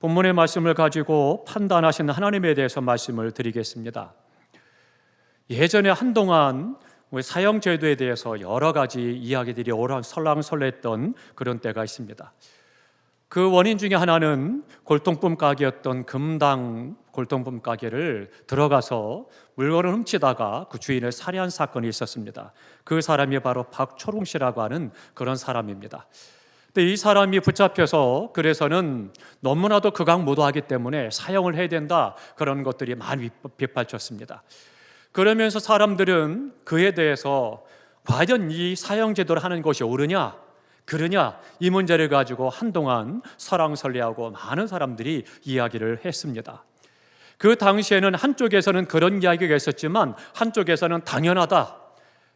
본문의 말씀을 가지고 판단하시는 하나님에 대해서 말씀을 드리겠습니다. 예전에 한동안 우리 사형 제도에 대해서 여러 가지 이야기들이 설랑설레했던 그런 때가 있습니다. 그 원인 중에 하나는 골동품 가게였던 금당 골동품 가게를 들어가서 물건을 훔치다가 그 주인을 살해한 사건이 있었습니다. 그 사람이 바로 박초롱 씨라고 하는 그런 사람입니다. 근데 이 사람이 붙잡혀서 그래서는 너무나도 극악무도하기 때문에 사형을 해야 된다 그런 것들이 많이 빗발쳤습니다. 그러면서 사람들은 그에 대해서 과연 이 사형 제도를 하는 것이 옳으냐 그러냐 이 문제를 가지고 한동안 설왕설래하고 많은 사람들이 이야기를 했습니다. 그 당시에는 한쪽에서는 그런 이야기가 있었지만 한쪽에서는 당연하다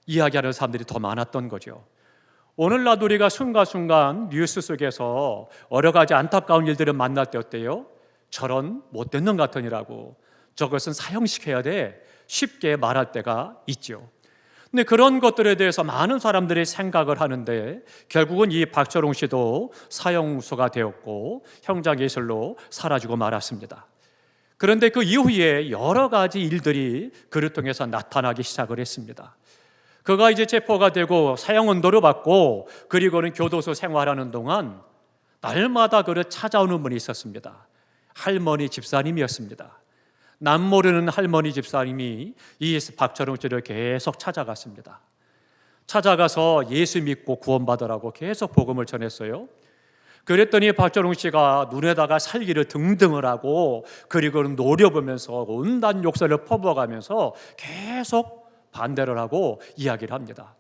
이야기하는 사람들이 더 많았던 거죠. 오늘날 우리가 순간순간 뉴스 속에서 여러 가지 안타까운 일들을 어때요? 저런 놈 같으니라고 저것은 사형시켜야 돼 쉽게 말할 때가 있죠. 근데 그런 것들에 대해서 많은 사람들이 생각을 하는데 결국은 이 박철웅 씨도 사형수가 되었고 형장 예술로 사라지고 말았습니다. 그런데 그 이후에 여러 가지 일들이 그를 통해서 나타나기 시작을 했습니다. 그가 이제 체포가 되고 사형 언도를 받고 그리고는 교도소 생활하는 동안 날마다 그를 찾아오는 분이 있었습니다. 할머니 집사님이었습니다. 남 모르는 할머니 집사님이 이 박철웅 씨를 계속 찾아갔습니다. 찾아가서 예수 믿고 구원받으라고 계속 복음을 전했어요. 그랬더니 박철웅 씨가 눈에다가 살기를 등등을 하고 그리고는 노려보면서 온갖 욕설을 퍼부어가면서 계속 반대를 하고 이야기를 합니다.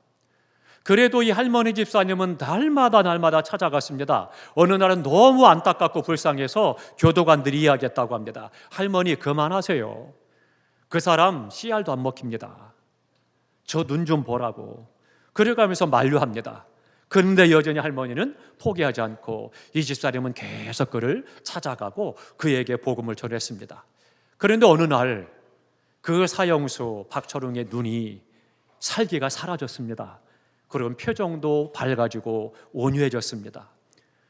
그래도 이 할머니 집사님은 날마다 날마다 찾아갔습니다. 어느 날은 너무 안타깝고 불쌍해서 교도관들이 이야기했다고 합니다. 할머니 그만하세요. 그 사람 씨알도 안 먹힙니다. 저 눈 좀 보라고. 그래가면서 만류합니다. 그런데 여전히 할머니는 포기하지 않고 이 집사님은 계속 그를 찾아가고 그에게 복음을 전했습니다. 그런데 어느 날 그 사형수 박철웅의 눈이 살기가 사라졌습니다. 그런 표정도 밝아지고 온유해졌습니다.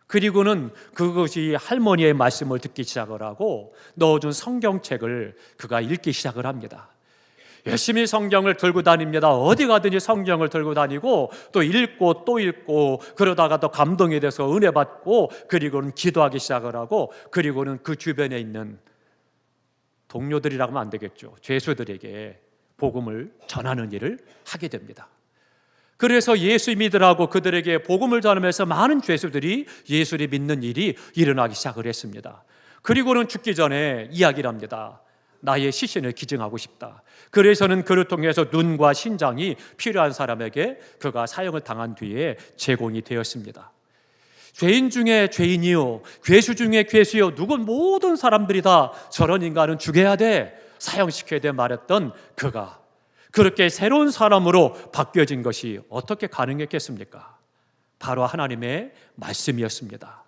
그리고는 그것이 할머니의 말씀을 듣기 시작을 하고 넣어준 성경책을 그가 읽기 시작을 합니다. 열심히 성경을 들고 다닙니다. 어디 가든지 성경을 들고 다니고 또 읽고 또 읽고 그러다가 또 감동이 돼서 은혜 받고 그리고는 기도하기 시작을 하고 그리고는 그 주변에 있는 동료들이라고 하면 안 되겠죠. 죄수들에게 복음을 전하는 일을 하게 됩니다. 그래서 예수 믿으라고 그들에게 복음을 전하면서 많은 죄수들이 예수를 믿는 일이 일어나기 시작을 했습니다. 그리고는 죽기 전에 이야기를 합니다. 나의 시신을 기증하고 싶다. 그래서는 그를 통해서 눈과 신장이 필요한 사람에게 그가 사형을 당한 뒤에 제공이 되었습니다. 죄인 중에 죄인이요, 괴수 중에 괴수요, 누군 모든 사람들이 다 저런 인간은 죽여야 돼, 사형시켜야 돼 말했던 그가 그렇게 새로운 사람으로 바뀌어진 것이 어떻게 가능했겠습니까? 바로 하나님의 말씀이었습니다.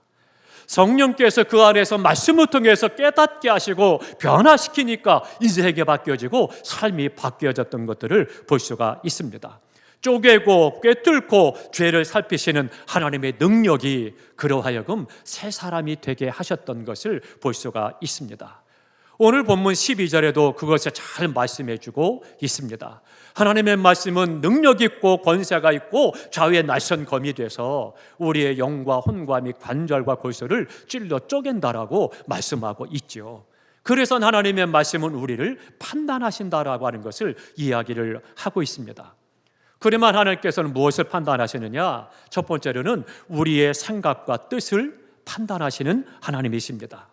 성령께서 그 안에서 말씀을 통해서 깨닫게 하시고 변화시키니까 인생이 바뀌어지고 삶이 바뀌어졌던 것들을 볼 수가 있습니다. 쪼개고 꿰뚫고 죄를 살피시는 하나님의 능력이 그러 하여금 새 사람이 되게 하셨던 것을 볼 수가 있습니다. 오늘 본문 12절에도 그것을 잘 말씀해 주고 있습니다. 하나님의 말씀은 능력 있고 권세가 있고 좌우의 날선 검이 돼서 우리의 영과 혼과 및 관절과 골수를 찔러 쪼갠다라고 말씀하고 있죠. 그래서 하나님의 말씀은 우리를 판단하신다라고 하는 것을 이야기를 하고 있습니다. 그러면 하나님께서는 무엇을 판단하시느냐? 첫 번째로는 우리의 생각과 뜻을 판단하시는 하나님이십니다.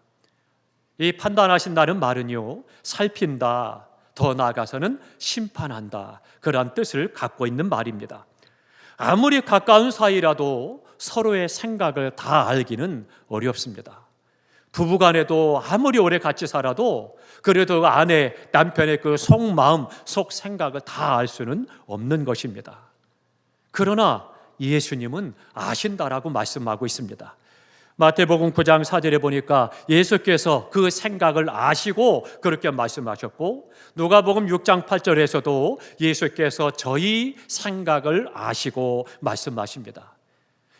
이 판단하신다는 말은요, 살핀다, 더 나아가서는 심판한다. 그러한 뜻을 갖고 있는 말입니다. 아무리 가까운 사이라도 서로의 생각을 다 알기는 어렵습니다. 부부간에도 아무리 오래 같이 살아도 그래도 아내, 남편의 그 속마음, 속 생각을 다 알 수는 없는 것입니다. 그러나 예수님은 아신다라고 말씀하고 있습니다. 마태복음 9장 4절에 보니까 예수께서 그 생각을 아시고 그렇게 말씀하셨고 누가복음 6장 8절에서도 예수께서 저희 생각을 아시고 말씀하십니다.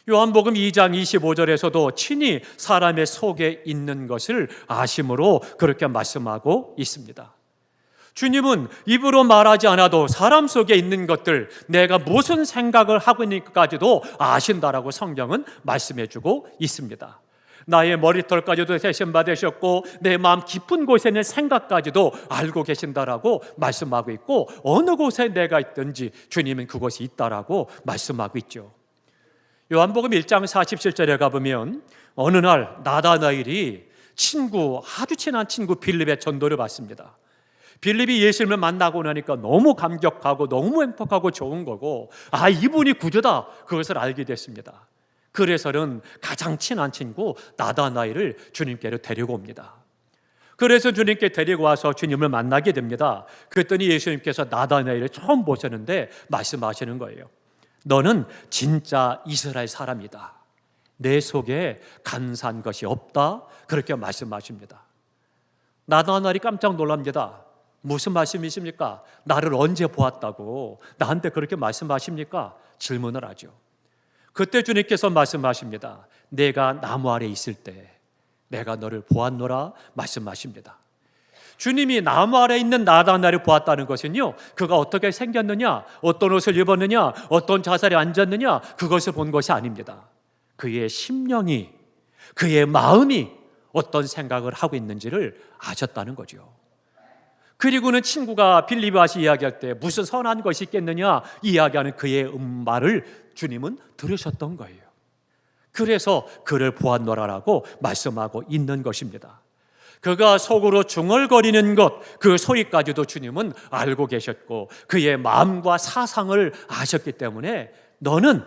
요한복음 2장 25절에서도 친히 사람의 속에 있는 것을 아심으로 그렇게 말씀하고 있습니다. 주님은 입으로 말하지 않아도 사람 속에 있는 것들, 내가 무슨 생각을 하고 있는지까지도 아신다라고 성경은 말씀해 주고 있습니다. 나의 머리털까지도 대신 받으셨고 내 마음 깊은 곳에 있는 생각까지도 알고 계신다라고 말씀하고 있고 어느 곳에 내가 있든지 주님은 그곳이 있다라고 말씀하고 있죠. 요한복음 1장 47절에 가보면 어느 날 나다나일이 친구 아주 친한 친구 빌립의 전도를 받습니다. 빌립이 예수님을 만나고 나니까 너무 감격하고 너무 행복하고 좋은 거고 아 이분이 구주다 그것을 알게 됐습니다. 그래서는 가장 친한 친구 나다나이를 주님께로 데리고 옵니다. 그래서 주님께 데리고 와서 주님을 만나게 됩니다. 그랬더니 예수님께서 나다나이를 처음 보셨는데 말씀하시는 거예요. 너는 진짜 이스라엘 사람이다. 내 속에 간사한 것이 없다. 그렇게 말씀하십니다. 나다나이 깜짝 놀랍니다. 무슨 말씀이십니까? 나를 언제 보았다고 나한테 그렇게 말씀하십니까? 질문을 하죠. 그때 주님께서 말씀하십니다. 내가 나무 아래 있을 때 내가 너를 보았노라 말씀하십니다. 주님이 나무 아래 있는 나다나를 보았다는 것은요, 그가 어떻게 생겼느냐, 어떤 옷을 입었느냐, 어떤 자살에 앉았느냐, 그것을 본 것이 아닙니다. 그의 심령이, 그의 마음이 어떤 생각을 하고 있는지를 아셨다는 거죠. 그리고는 친구가 와서 이야기할 때 무슨 선한 것이 있겠느냐 이야기하는 그의 말을 주님은 들으셨던 거예요. 그래서 그를 보았노라라고 말씀하고 있는 것입니다. 그가 속으로 중얼거리는 것, 그 소리까지도 주님은 알고 계셨고 그의 마음과 사상을 아셨기 때문에 너는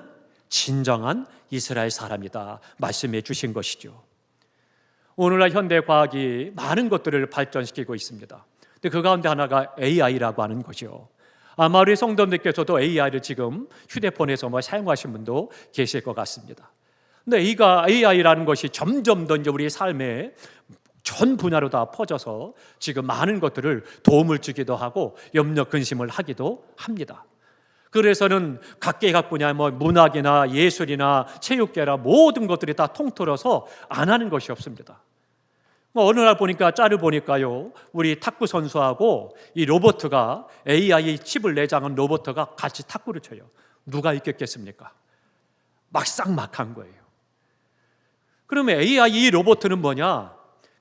진정한 이스라엘 사람이다 말씀해 주신 것이죠. 오늘날 현대 과학이 많은 것들을 발전시키고 있습니다. 근데 그 가운데 하나가 AI라고 하는 거죠. 아마 우리 성도님께서도 AI를 지금 휴대폰에서 뭐 사용하신 분도 계실 것 같습니다. 근데 이가 AI라는 것이 점점 더 이제 우리 삶에 전 분야로 다 퍼져서 지금 많은 것들을 도움을 주기도 하고 염려 근심을 하기도 합니다. 그래서는 각계각 분야 뭐 문학이나 예술이나 체육계나 모든 것들이 다 통틀어서 안 하는 것이 없습니다. 뭐 어느 날 보니까 짤을 보니까요 우리 탁구 선수하고 이 로버트가 AI 칩을 내장한 로버트가 같이 탁구를 쳐요. 누가 있겠겠습니까? 막상 막한 거예요. 그러면 AI 로버트는 뭐냐?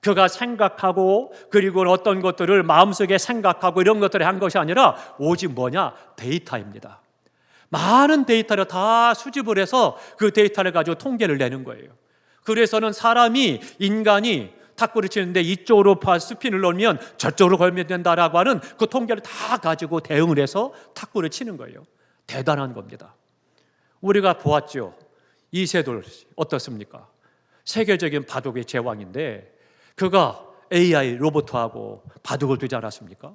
그가 생각하고 그리고 어떤 것들을 마음속에 생각하고 이런 것들을 한 것이 아니라 오직 뭐냐? 데이터입니다. 많은 데이터를 다 수집을 해서 그 데이터를 가지고 통계를 내는 거예요. 그래서는 사람이 인간이 탁구를 치는데 이쪽으로 스핀을 넣으면 저쪽으로 걸면 된다라고 하는 그 통계를 다 가지고 대응을 해서 탁구를 치는 거예요. 대단한 겁니다. 우리가 보았죠. 이세돌 어떻습니까? 세계적인 바둑의 제왕인데 그가 AI 로봇하고 바둑을 두지 않았습니까?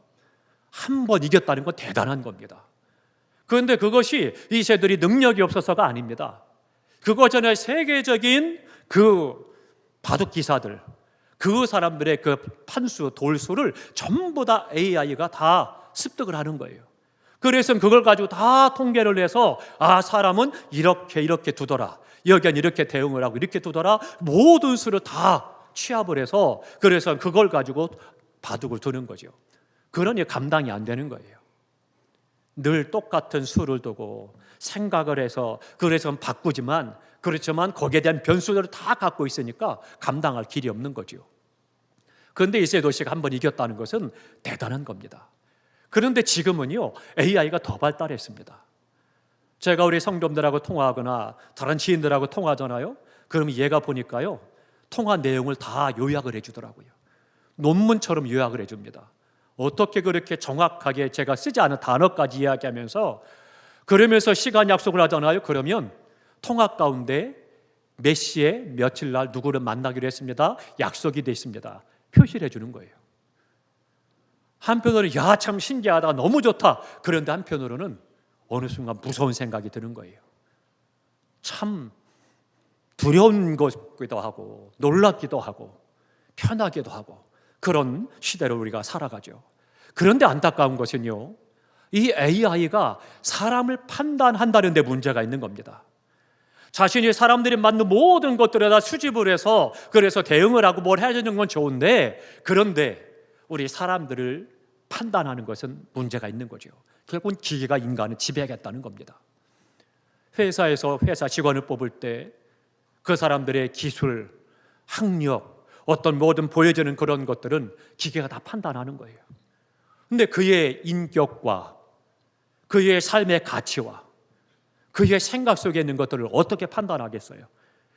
한 번 이겼다는 건 대단한 겁니다. 그런데 그것이 이세돌이 능력이 없어서가 아닙니다. 그거 전에 세계적인 그 바둑 기사들 그 사람들의 그 판수, 돌수를 전부 다 AI가 다 습득을 하는 거예요. 그래서 그걸 가지고 다 통계를 내서 아 사람은 이렇게 이렇게 두더라. 여기는 이렇게 대응을 하고 이렇게 두더라. 모든 수를 다 취합을 해서 그래서 그걸 가지고 바둑을 두는 거죠. 그러니 감당이 안 되는 거예요. 늘 똑같은 수를 두고 생각을 해서 그래서 바꾸지만 그렇지만 거기에 대한 변수들을 다 갖고 있으니까 감당할 길이 없는 거죠. 그런데 이세도시가 한 번 이겼다는 것은 대단한 겁니다. 그런데 지금은요, AI가 더 발달했습니다. 제가 우리 성도들하고 통화하거나 다른 지인들하고 통화하잖아요. 그럼 얘가 보니까요, 통화 내용을 다 요약을 해주더라고요. 논문처럼 요약을 해줍니다. 어떻게 그렇게 정확하게 제가 쓰지 않은 단어까지 이야기하면서 그러면서 시간 약속을 하잖아요. 그러면 통화 가운데 몇 시에 며칠 날 누구를 만나기로 했습니다. 약속이 되어 있습니다. 표시를 해주는 거예요. 한편으로는 야 참 신기하다 너무 좋다 그런데 한편으로는 어느 순간 무서운 생각이 드는 거예요. 참 두려운 것기도 하고 놀랍기도 하고 편하기도 하고 그런 시대로 우리가 살아가죠. 그런데 안타까운 것은요. 이 AI가 사람을 판단한다는 데 문제가 있는 겁니다. 자신이 사람들이 만든 모든 것들을 다 수집을 해서 그래서 대응을 하고 뭘 해야 되는 건 좋은데 그런데 우리 사람들을 판단하는 것은 문제가 있는 거죠. 결국은 기계가 인간을 지배하겠다는 겁니다. 회사에서 회사 직원을 뽑을 때 그 사람들의 기술, 학력, 어떤 모든 보여지는 그런 것들은 기계가 다 판단하는 거예요. 근데 그의 인격과 그의 삶의 가치와 그의 생각 속에 있는 것들을 어떻게 판단하겠어요?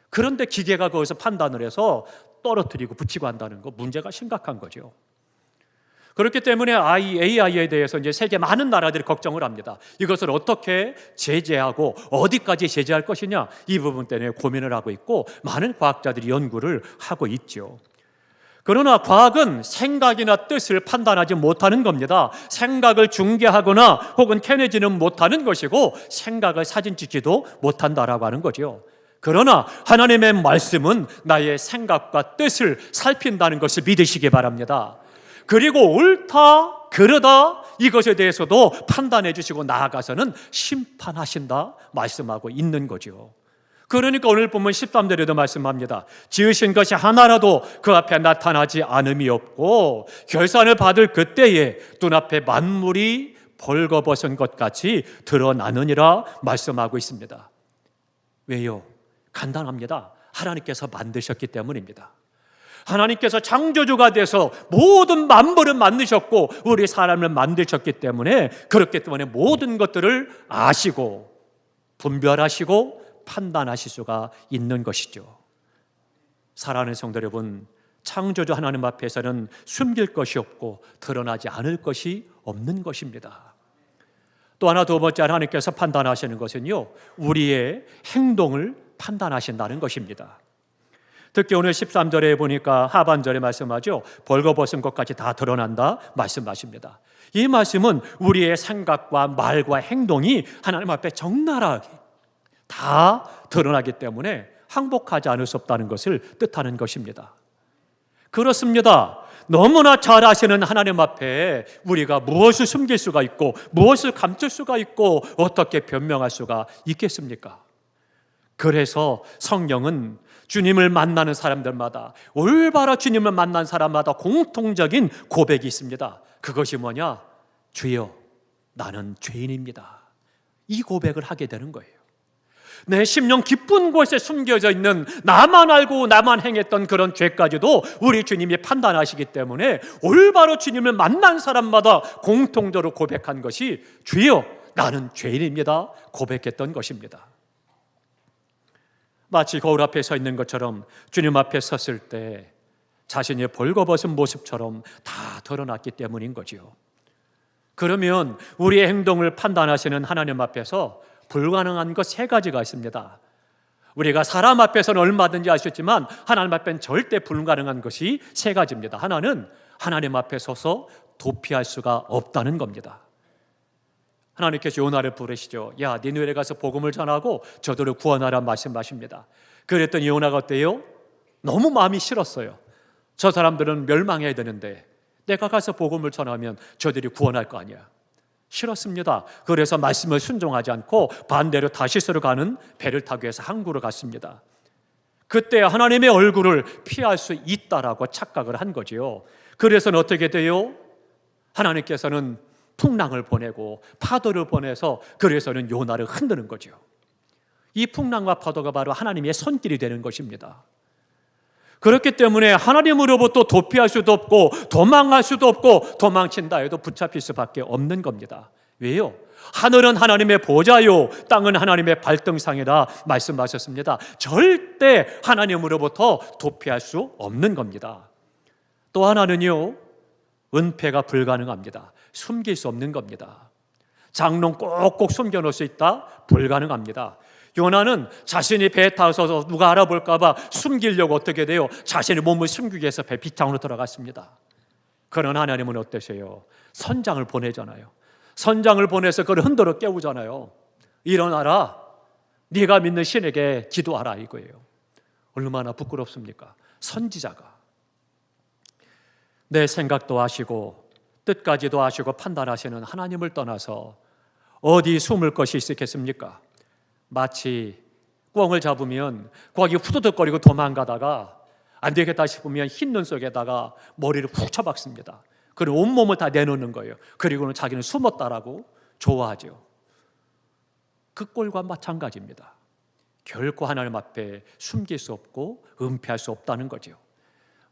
그런데 기계가 거기서 판단을 해서 떨어뜨리고 붙이고 한다는 거 문제가 심각한 거죠. 그렇기 때문에 AI에 대해서 이제 세계 많은 나라들이 걱정을 합니다. 이것을 어떻게 제재하고 어디까지 제재할 것이냐 이 부분 때문에 고민을 하고 있고 많은 과학자들이 연구를 하고 있죠. 그러나 과학은 생각이나 뜻을 판단하지 못하는 겁니다. 생각을 중계하거나 혹은 캐내지는 못하는 것이고 생각을 사진 찍지도 못한다라고 하는 거죠. 그러나 하나님의 말씀은 나의 생각과 뜻을 살핀다는 것을 믿으시기 바랍니다. 그리고 옳다, 그르다 이것에 대해서도 판단해 주시고 나아가서는 심판하신다 말씀하고 있는 거죠. 그러니까 오늘 보면 13절에도 말씀합니다. 지으신 것이 하나라도 그 앞에 나타나지 않음이 없고 결산을 받을 그때에 눈앞에 만물이 벌거벗은 것 같이 드러나느니라 말씀하고 있습니다. 왜요? 간단합니다. 하나님께서 만드셨기 때문입니다. 하나님께서 창조주가 돼서 모든 만물을 만드셨고 우리 사람을 만드셨기 때문에 그렇기 때문에 모든 것들을 아시고 분별하시고 판단하실 수가 있는 것이죠. 사랑하는 성도 여러분, 창조주 하나님 앞에서는 숨길 것이 없고 드러나지 않을 것이 없는 것입니다. 또 하나 두 번째 하나님께서 판단하시는 것은요, 우리의 행동을 판단하신다는 것입니다. 특히 오늘 13절에 보니까 하반절에 말씀하죠. 벌거벗은 것까지 다 드러난다 말씀하십니다. 이 말씀은 우리의 생각과 말과 행동이 하나님 앞에 적나라하게 다 드러나기 때문에 항복하지 않을 수 없다는 것을 뜻하는 것입니다. 그렇습니다. 너무나 잘 아시는 하나님 앞에 우리가 무엇을 숨길 수가 있고 무엇을 감출 수가 있고 어떻게 변명할 수가 있겠습니까? 그래서 성경은 주님을 만나는 사람들마다 올바로 주님을 만난 사람마다 공통적인 고백이 있습니다. 그것이 뭐냐? 주여, 나는 죄인입니다. 이 고백을 하게 되는 거예요. 내 심령 깊은 곳에 숨겨져 있는 나만 알고 나만 행했던 그런 죄까지도 우리 주님이 판단하시기 때문에 올바로 주님을 만난 사람마다 공통적으로 고백한 것이 주여 나는 죄인입니다. 고백했던 것입니다. 마치 거울 앞에 서 있는 것처럼 주님 앞에 섰을 때 자신의 벌거벗은 모습처럼 다 드러났기 때문인 거지요. 그러면 우리의 행동을 판단하시는 하나님 앞에서 불가능한 것 세 가지가 있습니다. 우리가 사람 앞에서는 얼마든지 하셨지만 하나님 앞에는 절대 불가능한 것이 세 가지입니다. 하나는 하나님 앞에 서서 도피할 수가 없다는 겁니다. 하나님께서 요나를 부르시죠. 야, 니누에 가서 복음을 전하고 저들을 구원하라 말씀하십니다. 그랬더니 요나가 어때요? 너무 마음이 싫었어요. 저 사람들은 멸망해야 되는데 내가 가서 복음을 전하면 저들이 구원할 거 아니야. 싫었습니다. 그래서 말씀을 순종하지 않고 반대로 다시스로 가는 배를 타기 위해서 항구로 갔습니다. 그때 하나님의 얼굴을 피할 수 있다라고 착각을 한 거지요. 그래서는 어떻게 돼요? 하나님께서는 풍랑을 보내고 파도를 보내서 그래서는 요나를 흔드는 거죠. 이 풍랑과 파도가 바로 하나님의 손길이 되는 것입니다. 그렇기 때문에 하나님으로부터 도피할 수도 없고 도망할 수도 없고 도망친다 해도 붙잡힐 수밖에 없는 겁니다. 왜요? 하늘은 하나님의 보좌요, 땅은 하나님의 발등상이라 말씀하셨습니다. 절대 하나님으로부터 도피할 수 없는 겁니다. 또 하나는요, 은폐가 불가능합니다. 숨길 수 없는 겁니다. 장롱 꼭꼭 숨겨 놓을 수 있다? 불가능합니다. 요나는 자신이 배에 타서 누가 알아볼까봐 숨기려고 어떻게 돼요? 자신의 몸을 숨기기 위해서 배 비탕으로 들어갔습니다. 그런 하나님은 어떠세요? 선장을 보내잖아요. 선장을 보내서 그를 흔들어 깨우잖아요. 일어나라. 네가 믿는 신에게 기도하라 이거예요. 얼마나 부끄럽습니까? 선지자가 내 생각도 아시고 뜻까지도 아시고 판단하시는 하나님을 떠나서 어디 숨을 것이 있겠습니까? 마치 꿩을 잡으면 꿩이 후두둑거리고 도망가다가 안 되겠다 싶으면 흰 눈 속에다가 머리를 푹 쳐박습니다. 그리고 온몸을 다 내놓는 거예요. 그리고는 자기는 숨었다라고 좋아하죠. 그 꼴과 마찬가지입니다. 결코 하나님 앞에 숨길 수 없고 은폐할 수 없다는 거죠.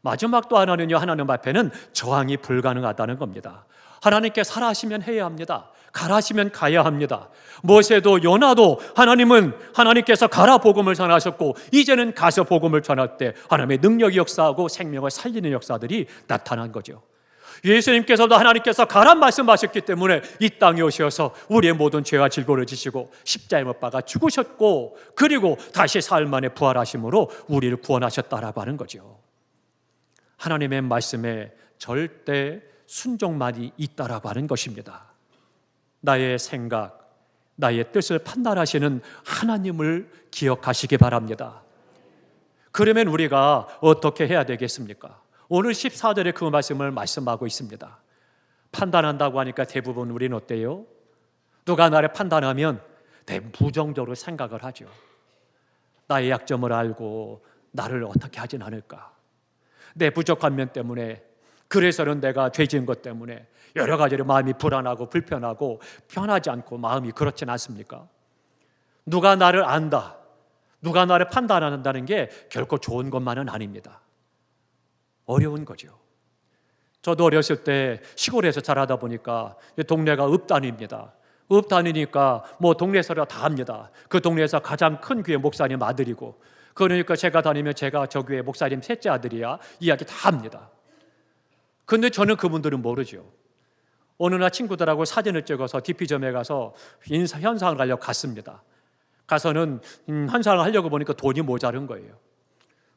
마지막 또 하나는요, 하나님 앞에는 저항이 불가능하다는 겁니다. 하나님께 살아하시면 해야 합니다. 가라시면 가야 합니다. 모세도 요나도 하나님은 하나님께서 가라 복음을 전하셨고 이제는 가서 복음을 전할 때 하나님의 능력이 역사하고 생명을 살리는 역사들이 나타난 거죠. 예수님께서도 하나님께서 가란 말씀하셨기 때문에 이 땅에 오셔서 우리의 모든 죄와 질고를 지시고 십자에 못 박아 죽으셨고 그리고 다시 사흘 만에 부활하심으로 우리를 구원하셨다라고 하는 거죠. 하나님의 말씀에 절대 순종만이 있다라고 하는 것입니다. 나의 생각, 나의 뜻을 판단하시는 하나님을 기억하시기 바랍니다. 그러면 우리가 어떻게 해야 되겠습니까? 오늘 14절에 그 말씀을 말씀하고 있습니다. 판단한다고 하니까 대부분 우리는 어때요? 누가 나를 판단하면 부정적으로 생각을 하죠. 나의 약점을 알고 나를 어떻게 하진 않을까? 내 부족한 면 때문에 그래서는 내가 죄 지은 것 때문에 여러 가지로 마음이 불안하고 불편하고 편하지 않고 마음이 그렇진 않습니까? 누가 나를 안다. 누가 나를 판단한다는 게 결코 좋은 것만은 아닙니다. 어려운 거죠. 저도 어렸을 때 시골에서 자라다 보니까 동네가 읍단입니다. 읍단이니까 뭐 동네에서 다 합니다. 그 동네에서 가장 큰 교회 목사님 아들이고 그러니까 제가 다니면 제가 저 교회 목사님 셋째 아들이야 이야기 다 합니다. 근데 저는 그분들은 모르죠. 어느 날 친구들하고 사진을 찍어서 DP점에 가서 인사 현상을 하려고 갔습니다. 가서는 음, 현상을 하려고 보니까 돈이 모자른 거예요.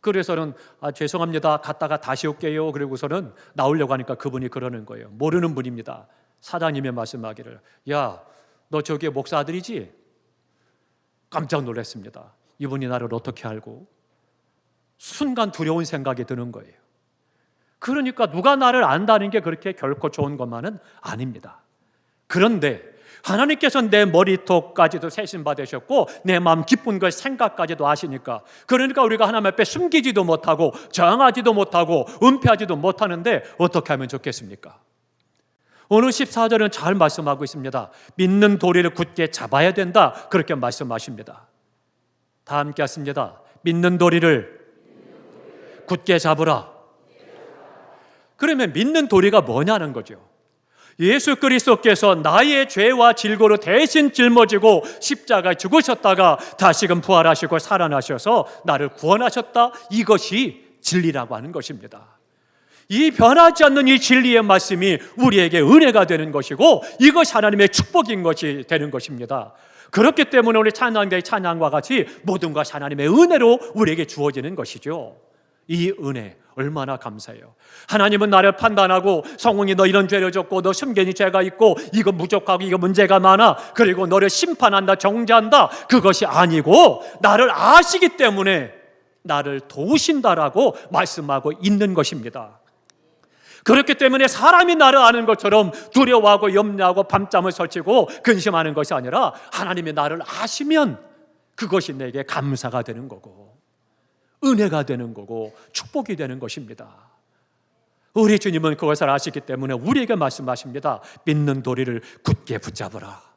그래서는 아, 죄송합니다. 갔다가 다시 올게요. 그리고서는 나오려고 하니까 그분이 그러는 거예요. 모르는 분입니다. 사장님의 말씀하기를 야, 너 저기 목사 아들이지? 깜짝 놀랐습니다. 이분이 나를 어떻게 알고? 순간 두려운 생각이 드는 거예요. 그러니까 누가 나를 안다는 게 그렇게 결코 좋은 것만은 아닙니다. 그런데 하나님께서 내 머리톡까지도 세신 받으셨고 내 마음 기쁜 것 생각까지도 아시니까 그러니까 우리가 하나님 앞에 숨기지도 못하고 저항하지도 못하고 은폐하지도 못하는데 어떻게 하면 좋겠습니까? 오늘 14절은 잘 말씀하고 있습니다. 믿는 도리를 굳게 잡아야 된다. 그렇게 말씀하십니다. 다 함께 하십니다. 믿는 도리를 굳게 잡으라. 그러면 믿는 도리가 뭐냐는 거죠. 예수 그리스도께서 나의 죄와 질고로 대신 짊어지고 십자가에 죽으셨다가 다시금 부활하시고 살아나셔서 나를 구원하셨다. 이것이 진리라고 하는 것입니다. 이 변하지 않는 이 진리의 말씀이 우리에게 은혜가 되는 것이고 이것이 하나님의 축복인 것이 되는 것입니다. 그렇기 때문에 우리 찬양대의 찬양과 같이 모든 것이 하나님의 은혜로 우리에게 주어지는 것이죠. 이 은혜 얼마나 감사해요. 하나님은 나를 판단하고 성웅이 너 이런 죄를 졌고 너 숨겨진 죄가 있고 이거 부족하고 이거 문제가 많아. 그리고 너를 심판한다, 정죄한다. 그것이 아니고 나를 아시기 때문에 나를 도우신다라고 말씀하고 있는 것입니다. 그렇기 때문에 사람이 나를 아는 것처럼 두려워하고 염려하고 밤잠을 설치고 근심하는 것이 아니라 하나님이 나를 아시면 그것이 내게 감사가 되는 거고 은혜가 되는 거고 축복이 되는 것입니다. 우리 주님은 그것을 아시기 때문에 우리에게 말씀하십니다. 믿는 도리를 굳게 붙잡으라.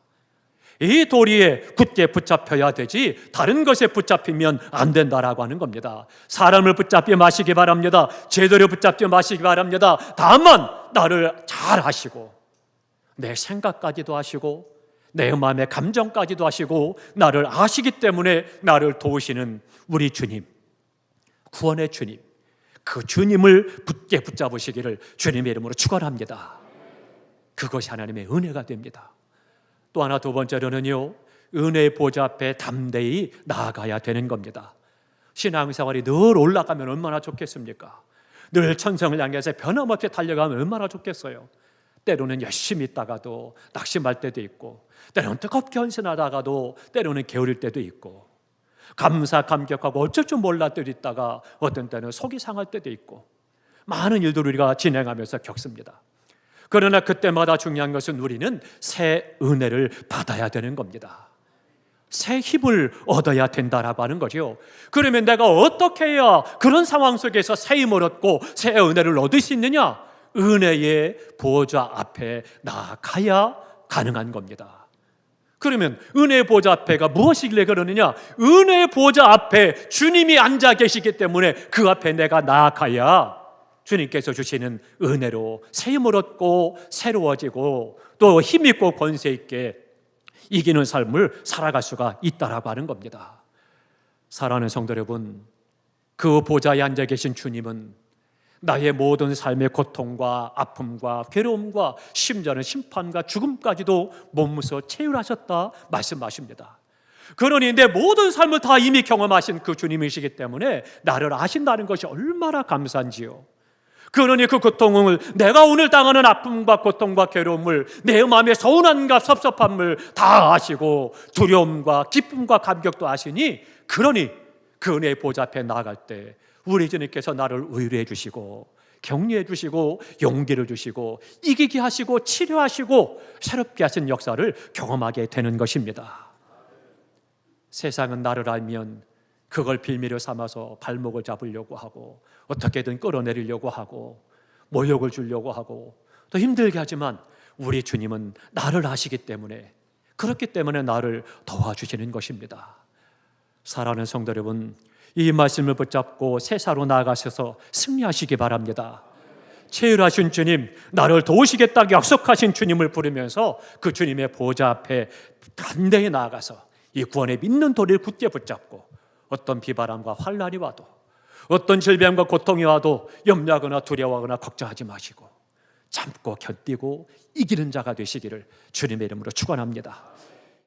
이 도리에 굳게 붙잡혀야 되지 다른 것에 붙잡히면 안 된다라고 하는 겁니다. 사람을 붙잡지 마시기 바랍니다. 제대로 붙잡지 마시기 바랍니다. 다만 나를 잘 하시고 내 생각까지도 하시고 내 마음의 감정까지도 하시고 나를 아시기 때문에 나를 도우시는 우리 주님. 구원의 주님, 그 주님을 붙게 붙잡으시기를 주님의 이름으로 축원합니다. 그것이 하나님의 은혜가 됩니다. 또 하나 두 번째로는요. 은혜의 보좌 앞에 담대히 나아가야 되는 겁니다. 신앙생활이 늘 올라가면 얼마나 좋겠습니까? 늘 천성을 향해서 변함없이 달려가면 얼마나 좋겠어요. 때로는 열심히 있다가도 낙심할 때도 있고, 때로는 뜨겁게 헌신하다가도 때로는 게으를 때도 있고, 감사 감격하고 어쩔 줄 몰라 때도 있다가 어떤 때는 속이 상할 때도 있고 많은 일들을 우리가 진행하면서 겪습니다. 그러나 그때마다 중요한 것은 우리는 새 은혜를 받아야 되는 겁니다. 새 힘을 얻어야 된다라고 하는 거죠. 그러면 내가 어떻게 해야 그런 상황 속에서 새 힘을 얻고 새 은혜를 얻을 수 있느냐? 은혜의 보좌 앞에 나아가야 가능한 겁니다. 그러면 은혜의 보좌 앞에가 무엇이길래 그러느냐? 은혜의 보좌 앞에 주님이 앉아 계시기 때문에 그 앞에 내가 나아가야 주님께서 주시는 은혜로 새 힘을 얻고 새로워지고 또 힘있고 권세 있게 이기는 삶을 살아갈 수가 있다라고 하는 겁니다. 사랑하는 성도 여러분, 그 보좌에 앉아 계신 주님은 나의 모든 삶의 고통과 아픔과 괴로움과 심지어는 심판과 죽음까지도 몸무서 체휼하셨다 말씀하십니다. 그러니 내 모든 삶을 다 이미 경험하신 그 주님이시기 때문에 나를 아신다는 것이 얼마나 감사한지요. 그러니 그 고통을 내가 오늘 당하는 아픔과 고통과 괴로움을 내 마음의 서운함과 섭섭함을 다 아시고 두려움과 기쁨과 감격도 아시니 그러니 그 은혜의 보좌 앞에 나아갈 때 우리 주님께서 나를 의뢰해 주시고 격려해 주시고 용기를 주시고 이기게 하시고 치료하시고 새롭게 하신 역사를 경험하게 되는 것입니다. 세상은 나를 알면 그걸 빌미를 삼아서 발목을 잡으려고 하고 어떻게든 끌어내리려고 하고 모욕을 주려고 하고 또 힘들게 하지만 우리 주님은 나를 아시기 때문에 그렇기 때문에 나를 도와주시는 것입니다. 사랑하는 성도 여러분, 이 말씀을 붙잡고 세사로 나아가셔서 승리하시기 바랍니다. 체휼하신 주님, 나를 도우시겠다 약속하신 주님을 부르면서 그 주님의 보좌 앞에 단대히 나아가서 이 구원의 믿는 도리를 굳게 붙잡고 어떤 비바람과 환란이 와도 어떤 질병과 고통이 와도 염려하거나 두려워하거나 걱정하지 마시고 참고 견디고 이기는 자가 되시기를 주님의 이름으로 축원합니다.